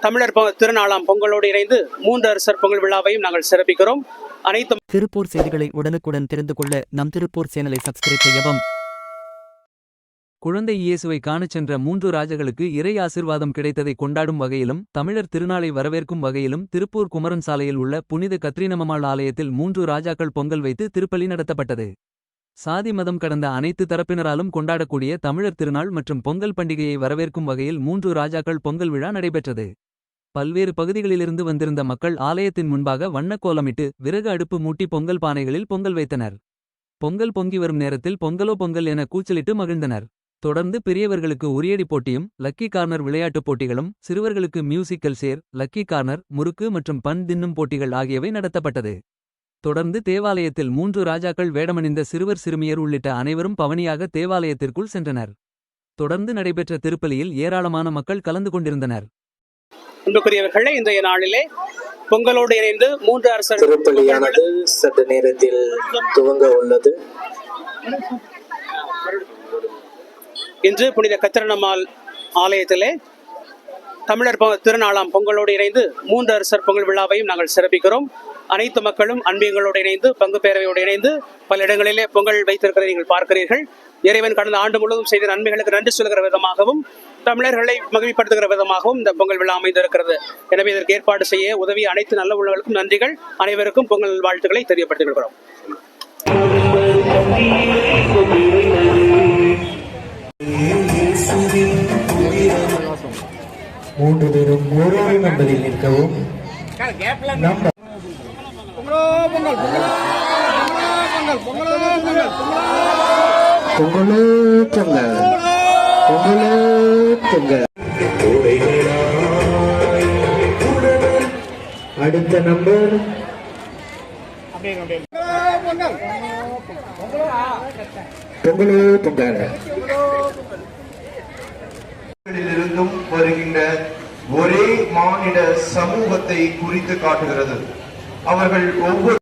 தமிழர் பொ- திருநாளாம் பொங்கலோடு இணைந்து மூன்று அரசர் பொங்கல் விழாவையும் நாங்கள் சிறப்பிக்கிறோம். அனைத்து திருப்பூர் செய்திகளை உடனுக்குடன் தெரிந்து கொள்ள நம் திருப்பூர் சேனலை சப்ஸ்கிரைப் செய்யவும். குழந்தை இயேசுவை காணச் சென்ற மூன்று ராஜர்களுக்கு இறை ஆசிர்வாதம் கிடைத்ததை கொண்டாடும் வகையிலும் தமிழர் திருநாளை வரவேற்கும் வகையிலும் திருப்பூர் குமரன் சாலையில் உள்ள புனித கத்ரீனமமாள் ஆலயத்தில் மூன்று ராஜாக்கள் பொங்கல் வைத்து திருப்பலி நடத்தப்பட்டது. சாதி மதம் கடந்த அனைத்து தரப்பினராலும் கொண்டாடக்கூடிய தமிழர் திருநாள் மற்றும் பொங்கல் பண்டிகையை வரவேற்கும் வகையில் மூன்று ராஜாக்கள் பொங்கல் விழா நடைபெற்றது. பல்வேறு பகுதிகளிலிருந்து வந்திருந்த மக்கள் ஆலயத்தின் முன்பாக வண்ணக் கோலமிட்டு விறகு அடுப்பு மூட்டி பொங்கல் பானைகளில் பொங்கல் வைத்தனர். பொங்கல் பொங்கி வரும் நேரத்தில் பொங்கலோ பொங்கல் என கூச்சலிட்டு மகிழ்ந்தனர். தொடர்ந்து பெரியவர்களுக்கு உரியடி போட்டியும் லக்கி கார்னர் விளையாட்டுப் போட்டிகளும் சிறுவர்களுக்கு மியூசிக்கல் சேர் லக்கி கார்னர் முறுக்கு மற்றும் பன் தின்னும் போட்டிகள் ஆகியவை நடத்தப்பட்டது. தொடர்ந்து தேவாலயத்தில் மூன்று ராஜாக்கள் வேடமணிந்த சிறுவர் சிறுமியர் உள்ளிட்ட அனைவரும் பவனியாக தேவாலயத்திற்குள் சென்றனர். தொடர்ந்து நடைபெற்ற திருப்பலியில் ஏராளமான மக்கள் கலந்து கொண்டிருந்தனர். அன்புக்குரியவர்களே இன்றைய நாளிலே பொங்கலோடு இணைந்து மூன்று அரசர் திருப்பலியானது சற்று நேரத்தில் துவங்க உள்ளது. இன்று புனித கத்திரனம்மாள் ஆலயத்திலே தமிழர் திருநாளாம் பொங்கலோடு இணைந்து மூன்று அரசர் பொங்கல் விழாவையும் நாங்கள் சிறப்பிக்கிறோம். அனைத்து மக்களும் அன்பியங்களோடு இணைந்து பங்கு பேரவையோடு இணைந்து பல இடங்களிலே பொங்கல் வைத்திருக்கிறதை நீங்கள் பார்க்கிறீர்கள். இறைவன் கடந்த ஆண்டு முழுவதும் செய்த நன்மைகளுக்கு நன்றி சொல்கிற விதமாகவும் தமிழர்களை மகிழ்ப்படுத்துகிற விதமாகவும் இந்த பொங்கல் விழா அமைந்திருக்கிறது. எனவே இதற்கு ஏற்பாடு செய்ய உதவி அனைத்து நல்ல உள்ளவர்களுக்கும் நன்றிகள். அனைவருக்கும் பொங்கல் வாழ்த்துக்களை தெரியப்படுத்திக் கொள்கிறோம். வேண்டும் என்பதில் நிற்கவும். பொங்கலோ பொங்கல். பொங்கலோ பொங்கல். அடுத்த நம்பர். பொங்கலோ பொங்கல். இருந்தும் வருகின்ற ஒரே மானிட சமூகத்தை குறித்து காட்டுகிறது. அவர்கள் ஒவ்வொரு